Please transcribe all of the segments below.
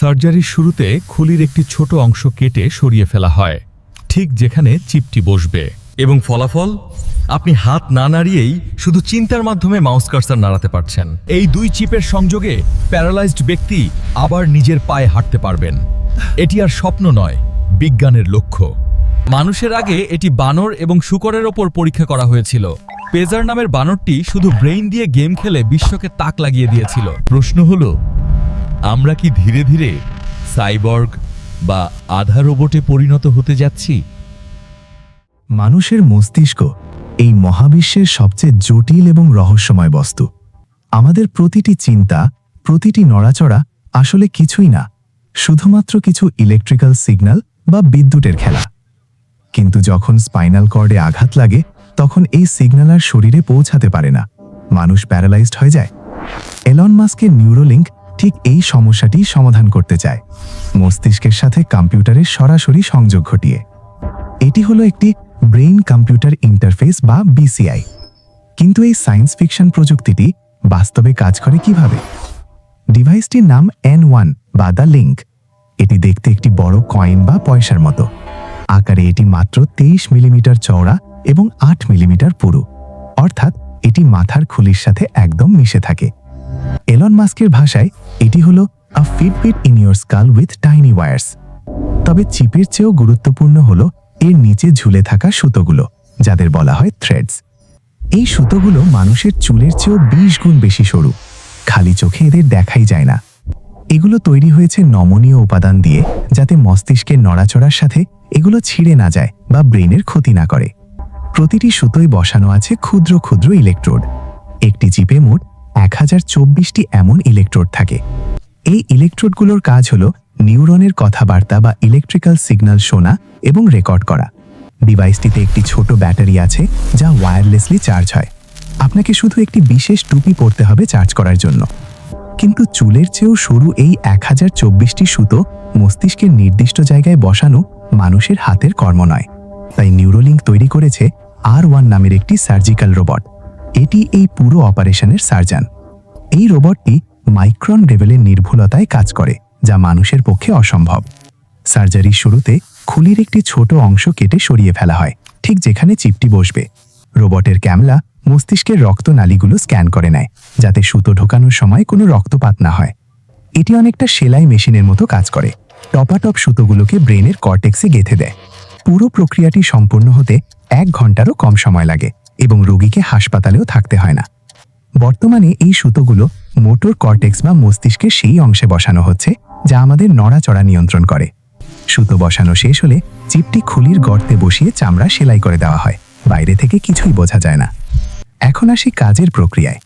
সার্জারির শুরুতে খুলির একটি ছোট অংশ কেটে সরিয়ে ফেলা হয়, ঠিক যেখানে চিপটি বসবে। এবং ফলাফল? আপনি হাত না নাড়িয়েই শুধু চিন্তার মাধ্যমে মাউস কার্সার নাড়াতে পারছেন। এই দুই চিপের সংযোগে প্যারালাইজড ব্যক্তি আবার নিজের পায়ে হাঁটতে পারবেন। এটি আর স্বপ্ন নয়, বিজ্ঞানের লক্ষ্য। মানুষের আগে এটি বানর এবং শুকরের ওপর পরীক্ষা করা হয়েছিল। পেজার নামের বানরটি শুধু ব্রেইন দিয়ে গেম খেলে বিশ্বকে তাক লাগিয়ে দিয়েছিল। প্রশ্ন হলো আমরা কি ধীরে ধীরে সাইবর্গ বা আধা রোবটে পরিণত হতে যাচ্ছি? মানুষের মস্তিষ্ক এই মহাবিশ্বের সবচেয়ে জটিল এবং রহস্যময় বস্তু। আমাদের প্রতিটি চিন্তা, প্রতিটি নড়াচড়া আসলে কিছুই না, শুধুমাত্র কিছু ইলেকট্রিক্যাল সিগন্যাল বা বিদ্যুতের খেলা। কিন্তু যখন স্পাইনাল কর্ডে আঘাত লাগে, তখন এই সিগন্যাল আর শরীরে পৌঁছাতে পারে না। মানুষ প্যারালাইজড হয়ে যায়। এলন মাস্কের নিউরোলিঙ্ক ঠিক এই সমস্যাটি সমাধান করতে চায়। মস্তিষ্কের সাথে কম্পিউটারের সরাসরি সংযোগ ঘটিয়ে। এটি হলো একটি ব্রেইন কম্পিউটার ইন্টারফেস বা বিসিআই। কিন্তু এই সায়েন্স ফিকশন প্রযুক্তিটি বাস্তবে কাজ করে কীভাবে? ডিভাইসটির নাম এন ওয়ান বা দ্য লিঙ্ক। এটি দেখতে একটি বড় কয়েন বা পয়সার মতো। আকারে এটি মাত্র তেইশ মিলিমিটার চওড়া এবং আট মিলিমিটার পুরু। অর্থাৎ এটি মাথার খুলির সাথে একদম মিশে থাকে। এলন মাস্কের ভাষায় এটি হলো a Fitbit in your skull with tiny wires তবে চিপের চেয়েও গুরুত্বপূর্ণ হলো এর নিচে ঝুলে থাকা সুতোগুলো, যাদের বলা হয় থ্রেডস এই সুতোগুলো মানুষের চুলের চেয়েও বিশ গুণ বেশি সরু। খালি চোখে এদের দেখাই যায় না। এগুলো তৈরি হয়েছে নমনীয় উপাদান দিয়ে, যাতে মস্তিষ্কের নড়াচড়ার সাথে এগুলো ছিঁড়ে না যায় বা ব্রেনের ক্ষতি না করে। প্রতিটি সুতোয় বসানো আছে ক্ষুদ্র ক্ষুদ্র ইলেকট্রোড একটি চিপে মোট এক হাজার চব্বিশটি এমন ইলেকট্রোড থাকে। এই ইলেকট্রোডগুলোর কাজ হলো নিউরনের কথাবার্তা বা ইলেকট্রিক্যাল সিগন্যাল শোনা এবং রেকর্ড করা। ডিভাইসটিতে একটি ছোট ব্যাটারি আছে, যা ওয়্যারলেসলি চার্জ হয়। আপনাকে শুধু একটি বিশেষ টুপি পরতে হবে চার্জ করার জন্য। কিন্তু চুলের চেয়েও সরু এই এক হাজার চব্বিশটি সুতো মস্তিষ্কের নির্দিষ্ট জায়গায় বসানো মানুষের হাতের কর্ম নয়। তাই নিউরোলিঙ্ক তৈরি করেছে আর ওয়ান নামের একটি সার্জিক্যাল রোবট এটি এই পুরো অপারেশনের সার্জন। এই রোবটটি মাইক্রন লেভেলের নির্ভুলতায় কাজ করে, যা মানুষের পক্ষে অসম্ভব। সার্জারির শুরুতে খুলির একটি ছোট অংশ কেটে সরিয়ে ফেলা হয়, ঠিক যেখানে চিপটি বসবে। রোবটের ক্যামলা মস্তিষ্কের রক্তনালীগুলো স্ক্যান করে নেয়, যাতে সুতো ঢোকানোর সময় কোনো রক্তপাত না হয়। এটি অনেকটা সেলাই মেশিনের মতো কাজ করে, টপাটপ সুতোগুলোকে ব্রেনের কর্টেক্সে গেঁথে দেয়। পুরো প্রক্রিয়াটি সম্পূর্ণ হতে এক ঘন্টারও কম সময় লাগে। এবং রোগীকে হাসপাতালেও থাকতে হয় না। বর্তমানে এই সুতোগুলো মোটর কর্টেক্স বা মস্তিষ্কের সেই অংশে বসানো হচ্ছে, যা আমাদের নড়াচড়া নিয়ন্ত্রণ করে। সুতো বসানো শেষ হলে চিপটি খুলির গর্তে বসিয়ে চামড়া সেলাই করে দেওয়া হয়। বাইরে থেকে কিছুই বোঝা যায় না। এখন আসি কাজের প্রক্রিয়ায়।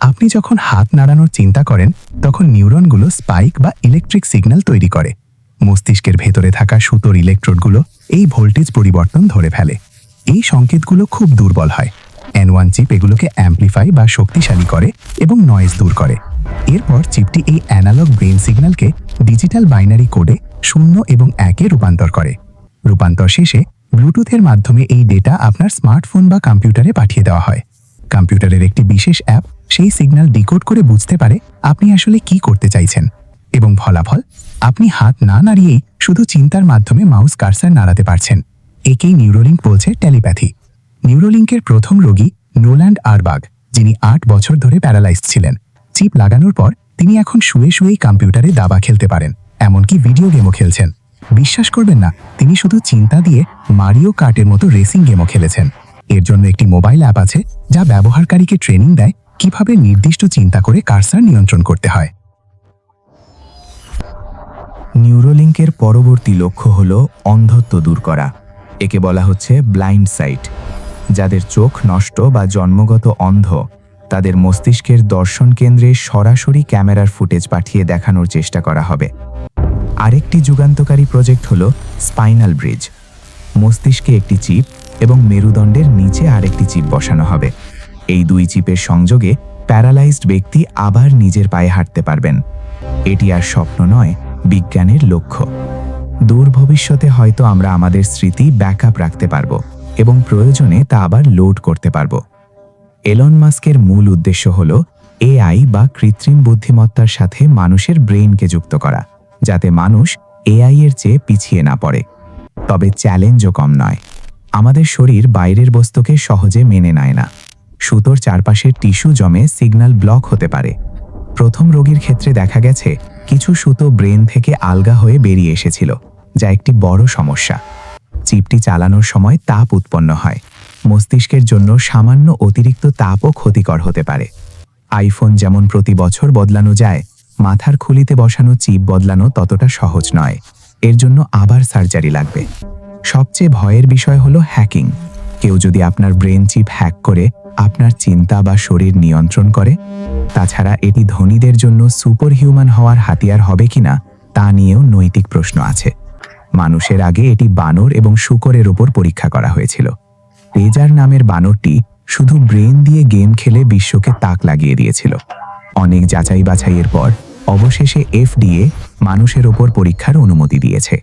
আপনি যখন হাত নাড়ানোর চিন্তা করেন, তখন নিউরনগুলো স্পাইক বা ইলেকট্রিক সিগন্যাল তৈরি করে। মস্তিষ্কের ভেতরে থাকা সুতোর ইলেকট্রোডগুলো এই ভোল্টেজ পরিবর্তন ধরে ফেলে। এই সংকেতগুলো খুব দুর্বল হয়। এন ওয়ান চিপ এগুলোকে অ্যাম্প্লিফাই বা শক্তিশালী করে এবং নয়েজ দূর করে। এরপর চিপটি এই অ্যানালগ ব্রেন সিগন্যালকে ডিজিটাল বাইনারি কোডে শূন্য এবং একে রূপান্তর করে। রূপান্তর শেষে ব্লুটুথের মাধ্যমে এই ডেটা আপনার স্মার্টফোন বা কম্পিউটারে পাঠিয়ে দেওয়া হয়। কম্পিউটারের একটি বিশেষ অ্যাপ সেই সিগন্যাল ডিকোড করে বুঝতে পারে আপনি আসলে কি করতে চাইছেন। এবং ফলাফল, আপনি হাত না নাড়িয়েই শুধু চিন্তার মাধ্যমে মাউস কার্সার নাড়াতে পারছেন। একেই নিউরোলিঙ্ক বলছে টেলিপ্যাথি নিউরোলিঙ্কের প্রথম রোগী নোল্যান্ড আরবাগ, যিনি আট বছর ধরে প্যারালাইজড ছিলেন। চিপ লাগানোর পর তিনি এখন শুয়ে শুয়েই কম্পিউটারে দাবা খেলতে পারেন, এমনকি ভিডিও গেমও খেলছেন। বিশ্বাস করবেন না, তিনি শুধু চিন্তা দিয়ে মারিও কার্টের মতো রেসিং গেমও খেলেছেন। এর জন্য একটি মোবাইল অ্যাপ আছে যা ব্যবহারকারীকে ট্রেনিং দেয় কীভাবে নির্দিষ্ট চিন্তা করে কার্সার নিয়ন্ত্রণ করতে হয়। নিউরোলিঙ্কের পরবর্তী লক্ষ্য হল অন্ধত্ব দূর করা। একে বলা হচ্ছে ব্লাইন্ড সাইট যাদের চোখ নষ্ট বা জন্মগত অন্ধ, তাদের মস্তিষ্কের দর্শন কেন্দ্রে সরাসরি ক্যামেরার ফুটেজ পাঠিয়ে দেখানোর চেষ্টা করা হবে। আরেকটি যুগান্তকারী প্রজেক্ট হল স্পাইনাল ব্রিজ। মস্তিষ্কে একটি চিপ এবং মেরুদণ্ডের নিচে আরেকটি চিপ বসানো হবে। এই দুই চিপের সংযোগে প্যারালাইজড ব্যক্তি আবার নিজের পায়ে হাঁটতে পারবেন। এটি আর স্বপ্ন নয়, বিজ্ঞানের লক্ষ্য। দূর ভবিষ্যতে হয়তো আমরা আমাদের স্মৃতি ব্যাকআপ রাখতে পারব। এবং প্রয়োজনে তা আবার লোড করতে পারব। এলন মাস্কের মূল উদ্দেশ্য হল এআই বা কৃত্রিম বুদ্ধিমত্তার সাথে মানুষের ব্রেইনকে যুক্ত করা, যাতে মানুষ এআই এর চেয়ে পিছিয়ে না পড়ে। তবে চ্যালেঞ্জও কম নয়। আমাদের শরীর বাইরের বস্তুকে সহজে মেনে নেয় না। সুতোর চারপাশের টিস্যু জমে সিগন্যাল ব্লক হতে পারে। প্রথম রোগীর ক্ষেত্রে দেখা গেছে, কিছু সুতো ব্রেন থেকে আলগা হয়ে বেরিয়ে এসেছিল, যা একটি বড় সমস্যা। চিপটি চালানোর সময় তাপ উৎপন্ন হয়। মস্তিষ্কের জন্য সামান্য অতিরিক্ত তাপও ক্ষতিকর হতে পারে। আইফোন যেমন প্রতি বছর বদলানো যায়, মাথার খুলিতে বসানো চিপ বদলানো ততটা সহজ নয়। এর জন্য আবার সার্জারি লাগবে। সবচেয়ে ভয়ের বিষয় হলো হ্যাকিং। কেউ যদি আপনার ব্রেন চিপ হ্যাক করে, আপনার চিন্তা বা শরীর নিয়ন্ত্রণ করে, তাছাড়া এটি ধনীদের জন্য সুপার হিউম্যান হওয়ার হাতিয়ার হবে কিনা, তা নিয়েও নৈতিক প্রশ্ন আছে। মানুষের আগে এটি বানর এবং শুকরের ওপর পরীক্ষা করা হয়েছিল। রেজার নামের বানরটি শুধু ব্রেন দিয়ে গেম খেলে বিশ্বকে তাক লাগিয়ে দিয়েছিল। অনেক যাচাই বাছাইয়ের পর অবশেষে এফডিএ মানুষের ওপর পরীক্ষার অনুমতি দিয়েছে।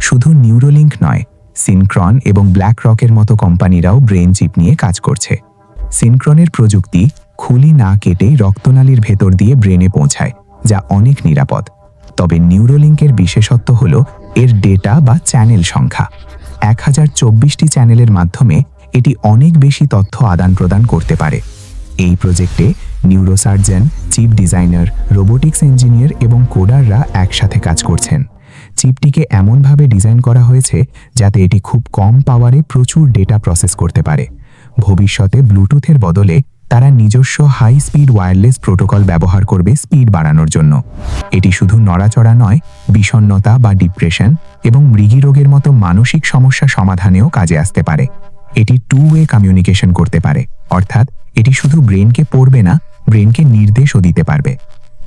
শুধু নিউরোলিঙ্ক নয়, সিনক্রন এবং ব্ল্যাক রকের মতো কোম্পানিরাও ব্রেন চিপ নিয়ে কাজ করছে। সিনক্রনের প্রযুক্তি খুলি না কেটেই রক্তনালীর ভেতর দিয়ে ব্রেনে পৌঁছায়, যা অনেক নিরাপদ। তবে নিউরোলিঙ্কের বিশেষত্ব হল এর ডেটা বা চ্যানেল সংখ্যা। এক হাজার চব্বিশটি চ্যানেলের মাধ্যমে এটি অনেক বেশি তথ্য আদান প্রদান করতে পারে। এই প্রজেক্টে neurosurgeon chip designer robotics engineer এবং কোডাররা একসাথে কাজ করছেন। চিপটিকে এমনভাবে ডিজাইন করা হয়েছে যাতে এটি খুব কম পাওয়ারে প্রচুর ডেটা প্রসেস করতে পারে। ভবিষ্যতে ব্লুটুথের বদলে তারা নিজস্ব হাই স্পিড ওয়্যারলেস প্রোটোকল ব্যবহার করবে স্পিড বাড়ানোর জন্য। এটি শুধু নড়াচড়া নয়, বিষণ্ণতা বা ডিপ্রেশন এবং মৃগী রোগের মতো মানসিক সমস্যা সমাধানেও কাজে আসতে পারে। এটি টু ওয়ে কমিউনিকেশন করতে পারে, অর্থাৎ এটি শুধু ব্রেনকে পড়বে না, ব্রেনকে নির্দেশও দিতে পারবে।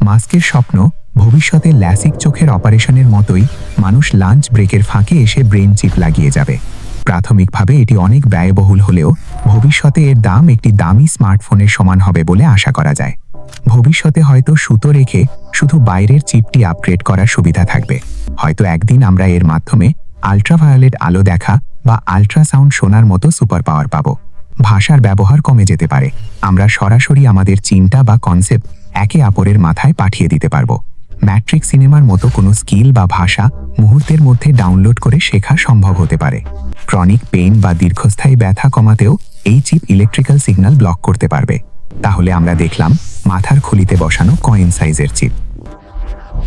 মাস্কের স্বপ্ন, ভবিষ্যতে ল্যাসিক চোখের অপারেশনের মতোই মানুষ লাঞ্চ ব্রেকের ফাঁকে এসে ব্রেন চিপ লাগিয়ে যাবে। প্রাথমিকভাবে এটি অনেক ব্যয়বহুল হলেও ভবিষ্যতে এর দাম একটি দামি স্মার্টফোনের সমান হবে বলে আশা করা যায়। ভবিষ্যতে হয়তো সুতো রেখে শুধু বাইরের চিপটি আপগ্রেড করার সুবিধা থাকবে। হয়তো একদিন আমরা এর মাধ্যমে আল্ট্রাভায়োলেট আলো দেখা বা আল্ট্রাসাউন্ড শোনার মতো সুপার পাওয়ার পাবো। ভাষার ব্যবহার কমে যেতে পারে। আমরা সরাসরি আমাদের চিন্তা বা কনসেপ্ট একে অপরের মাথায় পাঠিয়ে দিতে পারব। ম্যাট্রিক সিনেমার মতো কোনো স্কিল বা ভাষা মুহূর্তের মধ্যে ডাউনলোড করে শেখা সম্ভব হতে পারে। ক্রনিক পেইন বা দীর্ঘস্থায়ী ব্যথা কমাতেও এই চিপ ইলেকট্রিক্যাল সিগন্যাল ব্লক করতে পারবে। তাহলে আমরা দেখলাম মাথার খুলিতে বসানো কয়েন সাইজের চিপ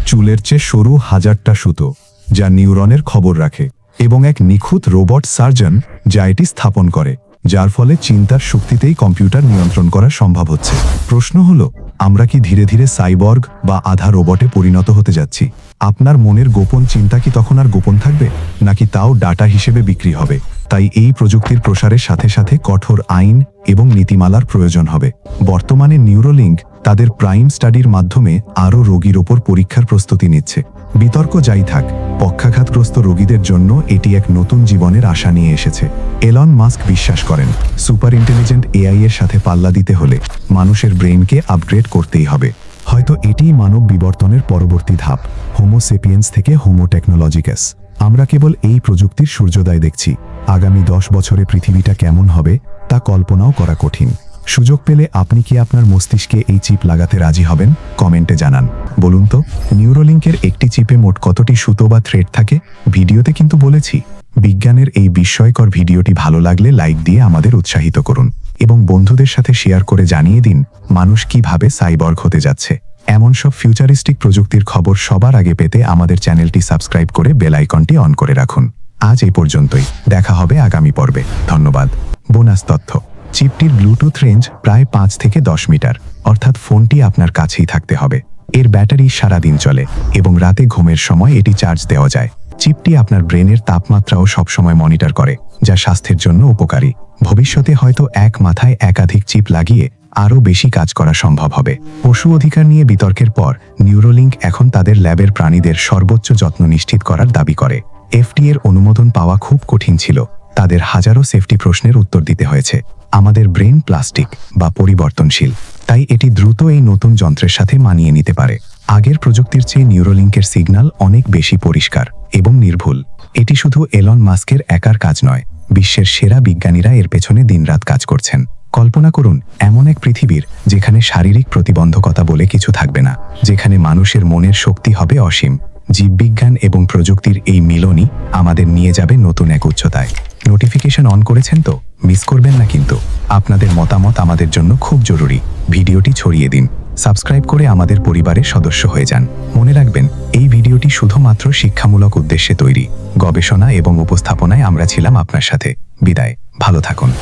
চুলের চেয়ে সরু হাজারটা সুতো, যা নিউরনের খবর রাখে, এবং এক নিখুঁত রোবট সার্জন যা এটি স্থাপন করে, যার ফলে চিন্তার শক্তিতেই কম্পিউটার নিয়ন্ত্রণ করা সম্ভব হচ্ছে। প্রশ্ন হলো, আমরা কি ধীরে ধীরে সাইবর্গ বা আধা রোবটে পরিণত হতে যাচ্ছি? আপনার মনের গোপন চিন্তা কি তখন আর গোপন থাকবে? নাকি তাও ডাটা হিসেবে বিক্রি হবে? তাই এই প্রযুক্তির প্রসারের সাথে সাথে কঠোর আইন এবং নীতিমালার প্রয়োজন হবে। বর্তমানে নিউরোলিঙ্ক তাদের প্রাইম স্টাডির মাধ্যমে আরও রোগীর ওপর পরীক্ষার প্রস্তুতি নিচ্ছে। বিতর্ক যাই থাক, পক্ষাঘাতগ্রস্ত রোগীদের জন্য এটি এক নতুন জীবনের আশা নিয়ে এসেছে। এলন মাস্ক বিশ্বাস করেন সুপার ইন্টেলিজেন্ট এআই এর সাথে পাল্লা দিতে হলে মানুষের ব্রেনকে আপগ্রেড করতেই হবে। হয়তো এটিই মানব বিবর্তনের পরবর্তী ধাপ হোমো সেপিয়েন্স থেকে হোমো টেকনোলজিক্যাস আমরা কেবল এই প্রযুক্তির সূর্যোদয় দেখছি। আগামী দশ বছরে পৃথিবীটা কেমন হবে, তা কল্পনাও করা কঠিন। সুযোগ পেলে আপনি কি আপনার মস্তিষ্কে এই চিপ লাগাতে রাজি হবেন? কমেন্টে জানান। বলুন তো নিউরোলিঙ্কের একটি চিপে মোট কতটি সুতো বা থ্রেড থাকে? ভিডিওতে কিন্তু বলেছি। বিজ্ঞানের এই বিস্ময়কর ভিডিওটি ভালো লাগলে লাইক দিয়ে আমাদের উৎসাহিত করুন। এবং বন্ধুদের সাথে শেয়ার করে জানিয়ে দিন, মানুষ কীভাবে সাইবর্গ হতে যাচ্ছে। এমন সব ফিউচারিস্টিক প্রযুক্তির খবর সবার আগে পেতে আমাদের চ্যানেলটি সাবস্ক্রাইব করে বেল আইকনটি অন করে রাখুন। আজ এই পর্যন্তই। দেখা হবে আগামী পর্বে। ধন্যবাদ। বোনাস তথ্য। চিপটির ব্লুটুথ রেঞ্জ প্রায় পাঁচ থেকে দশ মিটার। অর্থাৎ ফোনটি আপনার কাছেই থাকতে হবে। এর ব্যাটারি সারাদিন চলে এবং রাতে ঘুমের সময় এটি চার্জ দেওয়া যায়। চিপটি আপনার ব্রেনের তাপমাত্রাও সবসময় মনিটর করে, যা স্বাস্থ্যের জন্য উপকারী। ভবিষ্যতে হয়তো এক মাথায় একাধিক চিপ লাগিয়ে আরও বেশি কাজ করা সম্ভব হবে। পশু অধিকার নিয়ে বিতর্কের পর নিউরোলিঙ্ক এখন তাদের ল্যাবের প্রাণীদের সর্বোচ্চ যত্ন নিশ্চিত করার দাবি করে। এফটি এর অনুমোদন পাওয়া খুব কঠিন ছিল। তাদের হাজারো সেফটি প্রশ্নের উত্তর দিতে হয়েছে। আমাদের ব্রেন প্লাস্টিক বা পরিবর্তনশীল, তাই এটি দ্রুত এই নতুন যন্ত্রের সাথে মানিয়ে নিতে পারে। আগের প্রযুক্তির চেয়ে নিউরোলিঙ্কের সিগন্যাল অনেক বেশি পরিষ্কার এবং নির্ভুল। এটি শুধু এলন মাস্কের একার কাজ নয়, বিশ্বের সেরা বিজ্ঞানীরা এর পেছনে দিনরাত কাজ করছেন। কল্পনা করুন, এমন এক পৃথিবীর যেখানে শারীরিক প্রতিবন্ধকতা বলে কিছু থাকবে না, যেখানে মানুষের মনের শক্তি হবে অসীম। জীববিজ্ঞান এবং প্রযুক্তির এই মিলনই আমাদের নিয়ে যাবে নতুন এক উচ্চতায়। নোটিফিকেশন অন করেছেন তো? মিস করবেন না কিন্তু। আপনাদের মতামত আমাদের জন্য খুব জরুরি। ভিডিওটি ছড়িয়ে দিন। সাবস্ক্রাইব করে আমাদের পরিবারের সদস্য হয়ে যান। মনে রাখবেন, এই ভিডিওটি শুধুমাত্র শিক্ষামূলক উদ্দেশ্যে তৈরি। গবেষণা এবং উপস্থাপনায় আমরা ছিলাম আপনার সাথে। বিদায়। ভালো থাকুন।